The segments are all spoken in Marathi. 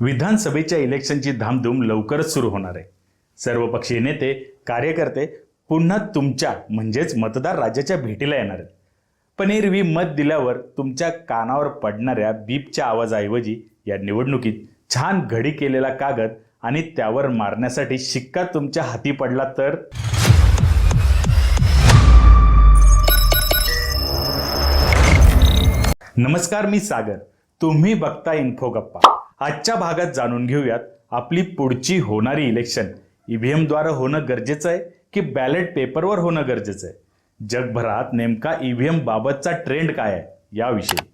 विधानसभेच्या इलेक्शनची धामधूम लवकरच सुरू होणार आहे. सर्वपक्षीय नेते कार्यकर्ते पुन्हा तुमच्या म्हणजेच मतदार राज्याच्या भेटीला येणार आहेत. पण एरवी मत दिल्यावर तुमच्या कानावर पडणाऱ्या बीपच्या आवाजाऐवजी या निवडणुकीत छान घडी केलेला कागद आणि त्यावर मारण्यासाठी शिक्का तुमच्या हाती पडला तर? नमस्कार मी सागर. तुम्ही बघता इन्फो गप्पा आजच्या भागात जाणून घेऊयात आपली पुढची होणारी इलेक्शन ईव्हीएमद्वारे होणं गरजेचं आहे की बॅलेट पेपरवर होणं गरजेचं आहे? जगभरात नेमका ईव्हीएम बाबतचा ट्रेंड काय आहे याविषयी.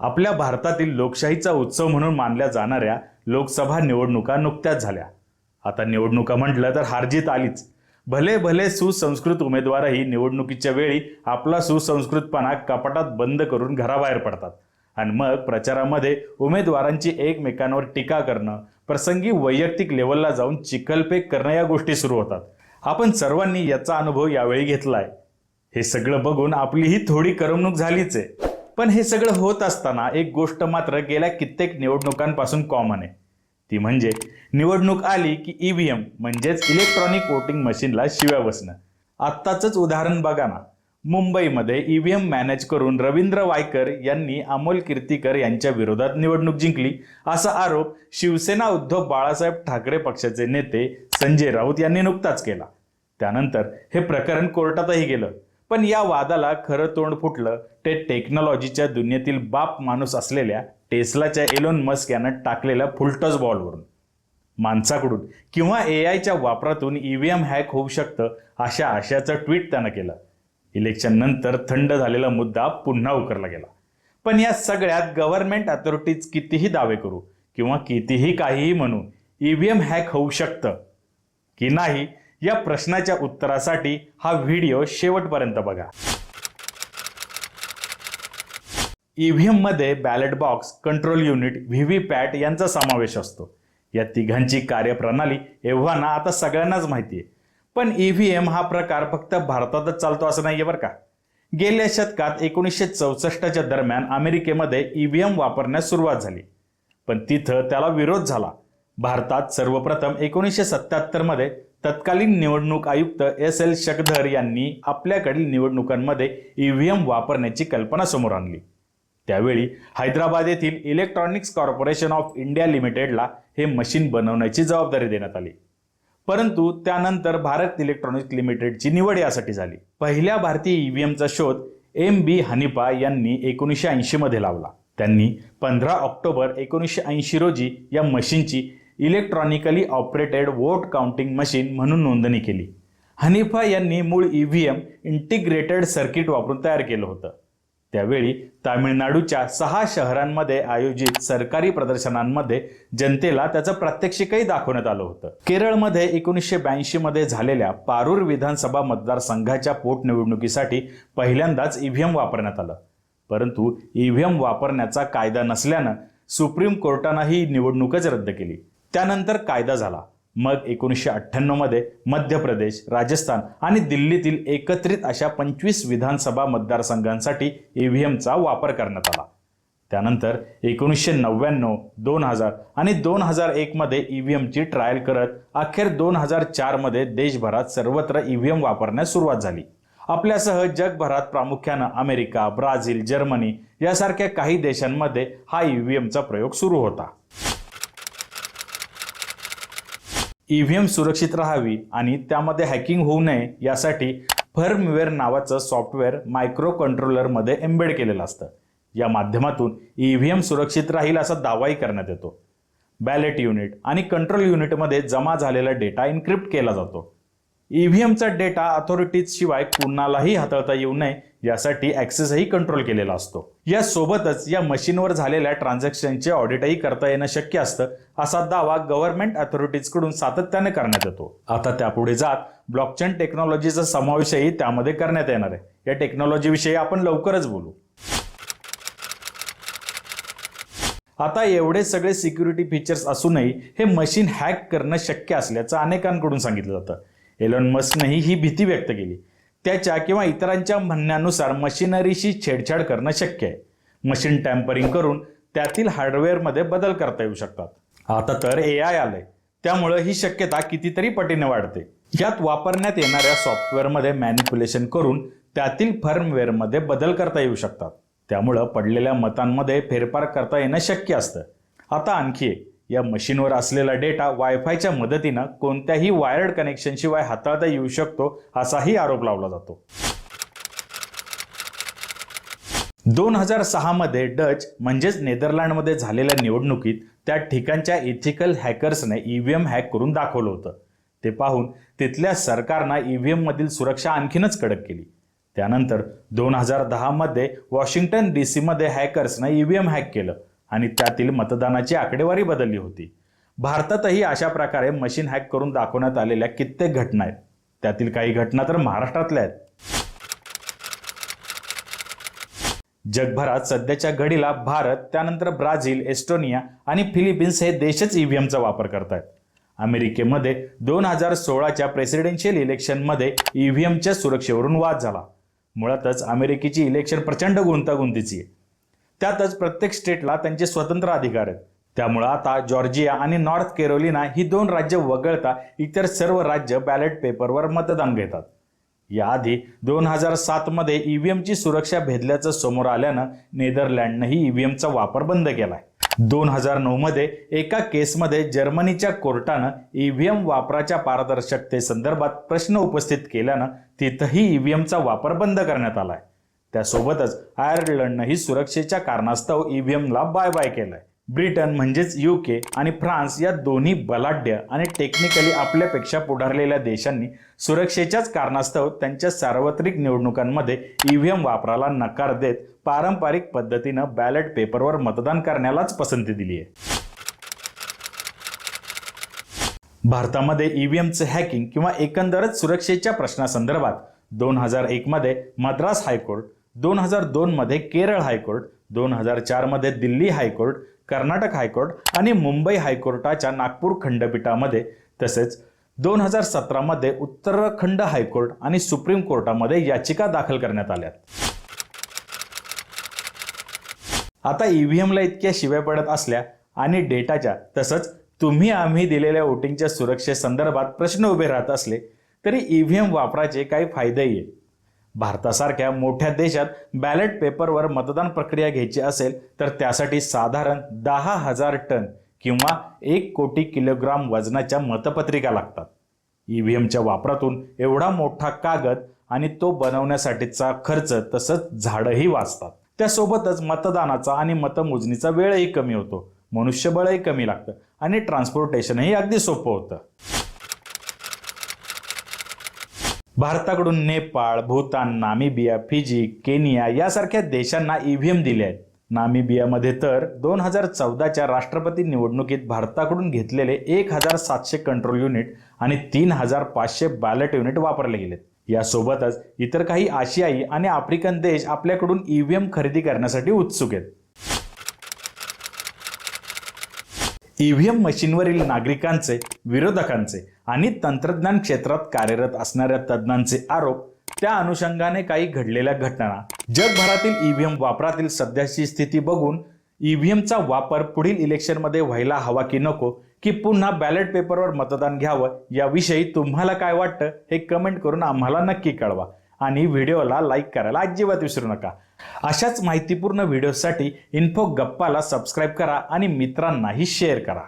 आपल्या भारतातील लोकशाहीचा उत्सव म्हणून मानल्या जाणाऱ्या लोकसभा निवडणुका नुकत्याच झाल्या. आता निवडणुका म्हटलं तर हारजीत आलीच. भले भले सुसंस्कृत उमेदवारही निवडणुकीच्या वेळी आपला सुसंस्कृतपणा कपाटात बंद करून घराबाहेर पडतात. आणि मग प्रचारामध्ये उमेदवारांची एकमेकांवर टीका करणं प्रसंगी वैयक्तिक लेवलला जाऊन चिखलपेक करणं या गोष्टी सुरू होतात. आपण सर्वांनी याचा अनुभव यावेळी घेतलाय. हे सगळं बघून आपलीही थोडी करमणूक झालीच आहे. पण हे सगळं होत असताना एक गोष्ट मात्र गेल्या कित्येक निवडणुकांपासून कॉमन आहे. ती म्हणजे निवडणूक आली की ईव्हीएम म्हणजेच इलेक्ट्रॉनिक वोटिंग मशीनला शिव्या बसणं. आत्ताच उदाहरण बघा ना. मुंबईमध्ये ईव्हीएम मॅनेज करून रवींद्र वायकर यांनी अमोल कीर्तीकर यांच्या विरोधात निवडणूक जिंकली असा आरोप शिवसेना उद्धव बाळासाहेब ठाकरे पक्षाचे नेते संजय राऊत यांनी नुकताच केला. त्यानंतर हे प्रकरण कोर्टातही गेलं. पण या वादाला खरं तोंड फुटलं ते टेक्नॉलॉजीच्या दुनियेतील बाप माणूस असलेल्या टेस्लाच्या एलोन मस्क यानं टाकलेल्या फुलटॉस बॉलवरून. माणसाकडून किंवा ए आयच्या वापरातून ईव्हीएम हॅक होऊ शकतं अशा आशयाचं ट्विट त्यानं केलं. इलेक्शन नंतर थंड झालेला मुद्दा पुन्हा उकरला गेला. पण या सगळ्यात गव्हर्नमेंट अथॉरिटीज कितीही दावे करू किंवा कितीही काहीही म्हणू ईव्हीएम हॅक होऊ शकतं की नाही या प्रश्नाच्या उत्तरासाठी हा व्हिडिओ शेवटपर्यंत बघा. ईव्हीएममध्ये ballot box control unit V V PAT यांचा समावेश असतो. या तिघांची कार्यप्रणाली एव्हाना आता सगळ्यांनाच माहिती आहे पण ईव्हीएम हा प्रकार फक्त भारतातच चालतो असं नाहीये बरं का? गेल्या शतकात एकोणीसशे चौसष्टच्या दरम्यान अमेरिकेमध्ये ईव्हीएम वापरण्यास सुरुवात झाली. पण तिथं त्याला विरोध झाला. भारतात सर्वप्रथम एकोणीसशे सत्याहत्तरमध्ये तत्कालीन निवडणूक आयुक्त एस एल शकधर यांनी आपल्याकडील निवडणुकांमध्ये ईव्हीएम वापरण्याची कल्पना समोर आणली. त्यावेळी हैदराबाद येथील इलेक्ट्रॉनिक्स कॉर्पोरेशन ऑफ इंडिया लिमिटेडला हे मशीन बनवण्याची जबाबदारी देण्यात आली. परंतु त्यानंतर भारत इलेक्ट्रॉनिक्स लिमिटेडची निवड यासाठी झाली. पहिल्या भारतीय ईव्हीएमचा शोध एम बी हनिपा यांनी एकोणीसशे ऐंशीमध्ये लावला. त्यांनी पंधरा ऑक्टोबर एकोणीसशे ऐंशी रोजी या मशीनची electronically operated vote counting machine म्हणून नोंदणी केली. हनिफा यांनी मूळ E V M integrated circuit वापरून तयार केलं होतं. त्यावेळी तामिळनाडूच्या सहा शहरांमध्ये आयोजित सरकारी प्रदर्शनांमध्ये जनतेला त्याचं प्रात्यक्षिकही दाखवण्यात आलं होतं. केरळमध्ये एकोणीसशे ब्याऐंशी मध्ये झालेल्या पारूर विधानसभा मतदारसंघाच्या पोटनिवडणुकीसाठी पहिल्यांदाच ईव्हीएम वापरण्यात आलं. परंतु ईव्हीएम वापरण्याचा कायदा नसल्यानं सुप्रीम कोर्टानं ही निवडणूकच रद्द केली. त्यानंतर कायदा झाला. मग एकोणीसशे अठ्ठ्याण्णवमध्ये मध्य प्रदेश राजस्थान आणि दिल्लीतील एकत्रित अशा पंचवीस विधानसभा मतदारसंघांसाठी ईव्हीएमचा वापर करण्यात आला. त्यानंतर एकोणीसशे नव्याण्णव दोन हजार आणि दोन हजार एक मध्ये ईव्हीएमची ट्रायल करत अखेर दोन हजार चारमध्ये देशभरात सर्वत्र ईव्हीएम वापरण्यास सुरुवात झाली. आपल्यासह जगभरात प्रामुख्यानं अमेरिका ब्राझील जर्मनी यासारख्या काही देशांमध्ये हा ईव्हीएमचा प्रयोग सुरू होता. ईव्हीएम सुरक्षित राहावी आणि त्यामध्ये हॅकिंग होऊ नये यासाठी फर्मवेअर नावाचं सॉफ्टवेअर मायक्रो कंट्रोलरमध्ये एम्बेड केलेलं असतं. या माध्यमातून ईव्हीएम सुरक्षित राहील असा दावाही करण्यात येतो. बॅलेट युनिट आणि कंट्रोल युनिटमध्ये जमा झालेला डेटा इन्क्रिप्ट केला जातो. ईव्हीएमचा डेटा अथॉरिटीज शिवाय कुणालाही हाताळता येऊ नये यासाठी ऍक्सेसही कंट्रोल केलेला असतो. या सोबतच या मशीनवर झालेल्या ट्रान्झॅक्शनचे ऑडिटही करता येणं शक्य असतं असा दावा गव्हर्नमेंट अथॉरिटीजकडून सातत्याने करण्यात येतो. आता त्यापुढे जात ब्लॉकचेन टेक्नॉलॉजीचा समावेशही त्यामध्ये करण्यात येणार आहे. या टेक्नॉलॉजी विषयी आपण लवकरच बोलू. आता एवढे सगळे सिक्युरिटी फीचर्स असूनही हे मशीन हॅक करणं शक्य असल्याचं अनेकांकडून सांगितलं जातं. एलॉन मस्कनेही ही भीती व्यक्त केली. त्याच्या किंवा इतरांच्या म्हणण्यानुसार मशिनरीशी छेडछाड करणं शक्य आहे. मशीन टॅम्परिंग करून त्यातील हार्डवेअरमध्ये बदल करता येऊ शकतात. आता तर ए आय आलंय. त्यामुळं ही शक्यता कितीतरी पटीने वाढते. यात वापरण्यात येणाऱ्या सॉफ्टवेअरमध्ये मॅनिप्युलेशन करून त्यातील फर्मवेअरमध्ये बदल करता येऊ शकतात. त्यामुळं पडलेल्या मतांमध्ये फेरफार करता येणं शक्य असतं. आता आणखी एक. या मशीनवर असलेला डेटा वायफायच्या मदतीनं कोणत्याही वायर्ड कनेक्शनशिवाय हाताळता येऊ शकतो असाही आरोप लावला जातो. दोन हजार सहामध्ये डच म्हणजेच नेदरलँडमध्ये झालेल्या निवडणुकीत त्या ठिकाणच्या इथिकल हॅकर्सने ईव्हीएम हॅक करून दाखवलं होतं. ते पाहून तिथल्या सरकारनं ईव्हीएम मधील सुरक्षा आणखीनच कडक केली. त्यानंतर दोन हजार दहामध्ये वॉशिंग्टन डी सीमध्ये हॅकर्सनं ईव्हीएम हॅक केलं. आणि त्यातील मतदानाची आकडेवारी बदलली होती. भारतातही अशा प्रकारे मशीन हॅक करून दाखवण्यात आलेल्या कित्येक घटना आहेत. त्यातील काही घटना तर महाराष्ट्रातल्या आहेत. जगभरात सध्याच्या घडीला भारत त्यानंतर ब्राझील एस्टोनिया आणि फिलिपिन्स हे देशच ईव्हीएमचा वापर करतायत. अमेरिकेमध्ये दोन हजार सोळाच्या प्रेसिडेन्शियल इलेक्शनमध्ये ईव्हीएमच्या सुरक्षेवरून वाद झाला. मुळातच अमेरिकेची इलेक्शन प्रचंड गुंतागुंतीची आहे. त्यातच प्रत्येक स्टेटला त्यांचे स्वतंत्र अधिकार आहेत. त्यामुळं आता जॉर्जिया आणि नॉर्थ केरोलिना ही दोन राज्य वगळता इतर सर्व राज्य बॅलेट पेपरवर मतदान घेतात. याआधी दोन हजार सातमध्ये ईव्हीएमची सुरक्षा भेदल्याचं समोर आल्यानं नेदरलँडनंही ईव्हीएमचा वापर बंद केलाय. दोन हजार नऊमध्ये एका केसमध्ये जर्मनीच्या कोर्टानं ईव्हीएम वापराच्या पारदर्शकतेसंदर्भात प्रश्न उपस्थित केल्यानं तिथंही ईव्हीएमचा वापर बंद करण्यात आलाय. त्यासोबतच आयर्लंडनंही सुरक्षेच्या कारणास्तव ईव्हीएमला बाय बाय केलंय. ब्रिटन म्हणजेच युके आणि फ्रान्स या दोन्ही बलाढ्य आणि टेक्निकली आपल्यापेक्षा पुढारलेल्या देशांनी सुरक्षेच्याच कारणास्तव त्यांच्या सार्वत्रिक निवडणुकांमध्ये ईव्हीएम वापराला नकार देत पारंपरिक पद्धतीनं बॅलेट पेपरवर मतदान करण्यालाच पसंती दिली आहे. भारतामध्ये ईव्हीएमचं हॅकिंग किंवा एकंदरच सुरक्षेच्या प्रश्नासंदर्भात दोन हजार एकमध्ये मद्रास हायकोर्ट दोन हजार दोनमध्ये केरळ हायकोर्ट दोन हजार चारमध्ये दिल्ली हायकोर्ट कर्नाटक हायकोर्ट आणि मुंबई हायकोर्टाच्या नागपूर खंडपीठामध्ये तसेच दोन हजार सतरामध्ये उत्तराखंड हायकोर्ट आणि सुप्रीम कोर्टामध्ये याचिका दाखल करण्यात आल्या आता ईव्हीएमला इतक्या शिव्या पडत असल्या आणि डेटाच्या तसंच तुम्ही आम्ही दिलेल्या वोटिंगच्या सुरक्षेसंदर्भात प्रश्न उभे राहत असले तरी ईव्हीएम वापराचे काही फायदेही आहेत. भारतासारख्या मोठ्या देशात बॅलेट पेपरवर मतदान प्रक्रिया घ्यायची असेल तर त्यासाठी साधारण दहा हजार टन किंवा एक कोटी किलोग्राम वजनाच्या मतपत्रिका लागतात. ई व्ही एमच्या वापरातून एवढा मोठा कागद आणि तो बनवण्यासाठीचा खर्च तसंच झाडंही वाचतात. त्यासोबतच मतदानाचा आणि मतमोजणीचा वेळही कमी होतो. मनुष्यबळही कमी लागतं आणि ट्रान्सपोर्टेशनही अगदी सोपं होतं. भारताकडून Nepal Bhutan Namibia Fiji Kenya यासारख्या देशांना ईव्हीएम दिले आहेत. नामिबियामध्ये तर दोन हजार चौदाच्या राष्ट्रपती निवडणुकीत भारताकडून घेतलेले एक हजार सातशे कंट्रोल युनिट आणि तीन हजार पाचशे बॅलेट युनिट वापरले गेलेत. यासोबतच इतर काही आशियाई आणि आफ्रिकन देश आपल्याकडून ईव्हीएम खरेदी करण्यासाठी उत्सुक आहेत. ईव्हीएम मशीनवरील नागरिकांचे विरोधकांचे आणि तंत्रज्ञान क्षेत्रात कार्यरत असणाऱ्या तज्ज्ञांचे आरोप त्या अनुषंगाने काही घडलेल्या घटना. जगभरातील ईव्हीएम वापरातील सध्याची स्थिती बघून ईव्हीएमचा वापर पुढील इलेक्शनमध्ये व्हायला हवा की नको की पुन्हा बॅलेट पेपरवर मतदान घ्यावं याविषयी तुम्हाला काय वाटतं हे कमेंट करून आम्हाला नक्की कळवा. आणि व्हिडिओला लाईक करायला अजिबात विसरू नका. अशाच माहितीपूर्ण व्हिडिओसाठी इन्फो गप्पाला सबस्क्राईब करा आणि मित्रांनाही शेअर करा.